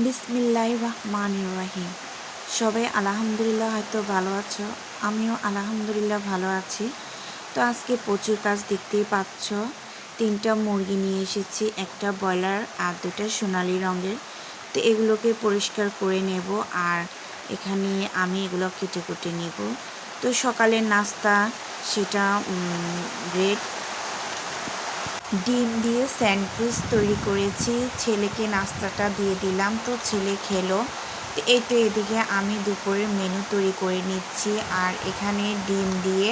বিসমিল্লাহ রহমান রাহিম। সবাই আলহামদুলিল্লাহ হয়তো ভালো আছো, আমিও আলহামদুলিল্লাহ ভালো আছি। তো আজকে প্রচুর কাজ দেখতেই পাচ্ছ। তিনটা মুরগি নিয়ে এসেছি, একটা ব্রয়লার আর দুটা সোনালি রঙের। তো এগুলোকে পরিষ্কার করে নেব আর এখানে আমি এগুলো কেটে কুটে নেব। তো সকালের নাস্তা, সেটা ব্রেড ডিম দিয়ে স্যান্ডউইচ তৈরি করেছি। ছেলেকে নাস্তাটা দিয়ে দিলাম, তো ছেলে খেলো। এই তো এদিকে আমি দুপুরের মেনু তৈরি করে নিচ্ছি। আর এখানে ডিম দিয়ে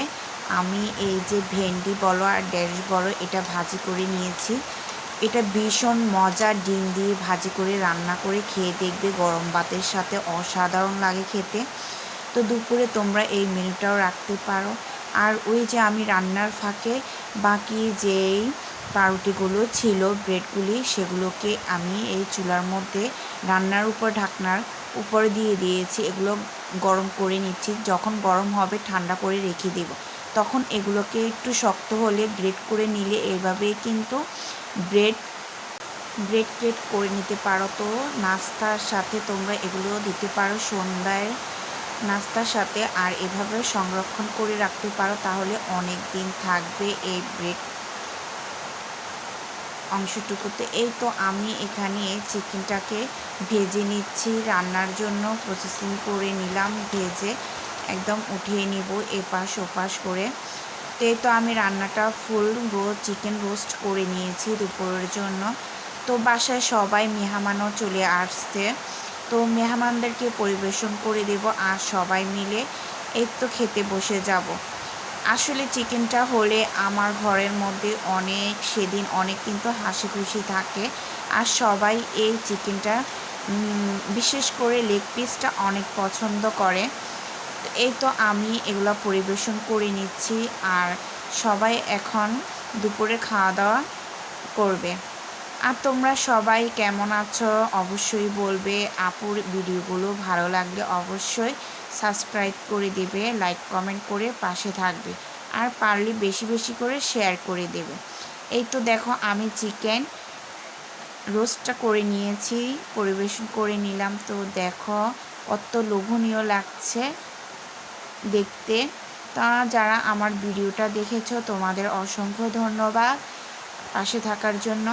আমি এই যে ভেন্ডি বলো আর ড্যাশ বলো, এটা ভাজি করে নিয়েছি। এটা ভীষণ মজা, ডিম দিয়ে ভাজি করে রান্না করে খেয়ে দেখবে গরম ভাতের সাথে অসাধারণ লাগে খেতে। তো দুপুরে তোমরা এই মেনুটাও রাখতে পারো। আর ওই যে আমি রান্নার ফাঁকে বাকি যেই পাউরুটিগুলো ছিল, ব্রেডগুলি সেগুলোকে আমি এই চুলার মধ্যে রান্নার উপর, ঢাকনার উপরে দিয়ে দিয়েছি। এগুলো গরম করে নিচ্ছি। যখন গরম হবে ঠান্ডা করে রেখে দেব। তখন এগুলোকে একটু শক্ত হলে গ্রেট করে নিলে এভাবেই কিন্তু ব্রেড ব্রেড ক্রেট করে নিতে পারো তো। নাস্তার সাথে তোমরা এগুলো দিতে পারো। সন্ধ্যায় নাস্তার সাথে আর এভাবে সংরক্ষণ করে রাখতে পারো, তাহলে অনেক দিন থাকবে এই ব্রেড অংশটুকুতে এই তো আমি এখানে চিকেনটাকে ভেজে নিচ্ছি। রান্নার জন্য প্রসেসিং করে নিলাম, ভেজে একদম উঠিয়ে নিব এপাশ ওপাশ করে। তো এই তো আমি রান্নাটা ফুল রো চিকেন রোস্ট করে নিয়েছি দুপুরের জন্য। তো বাসায় সবাই মেহমানও চলে আসছে। তো মেহমানদেরকে পরিবেশন করে দেব আর সবাই মিলে। এই তো খেতে বসে যাব। আসলে চিকেনটা হলে আমার ঘরের মধ্যে অনেক, সেদিন অনেক কিন্তু হাসি খুশি থাকে। আর সবাই এই চিকেনটা বিশেষ করে লেগ পিসটা অনেক পছন্দ করে। এই তো আমি এগুলো পরিবেশন করে নিচ্ছি আর সবাই এখন দুপুরে খাওয়া দাওয়া করবে। আর তোমরা সবাই কেমন আছো? অবশ্যই বলবে। আপুর ভিডিওগুলো ভালো লাগলে অবশ্যই সাবস্ক্রাইব করে দেবে লাইক কমেন্ট করে পাশে থাকবে আর পারলে বেশি বেশি করে শেয়ার করে দেবে। এই তো দেখো আমি চিকেন রোস্টটা করে নিয়েছি, পরিবেশন করে নিলাম। তো দেখো কত লোভনীয় লাগছে দেখতে। তা যারা আমার ভিডিওটা দেখেছ তোমাদের অসংখ্য ধন্যবাদ পাশে থাকার জন্য।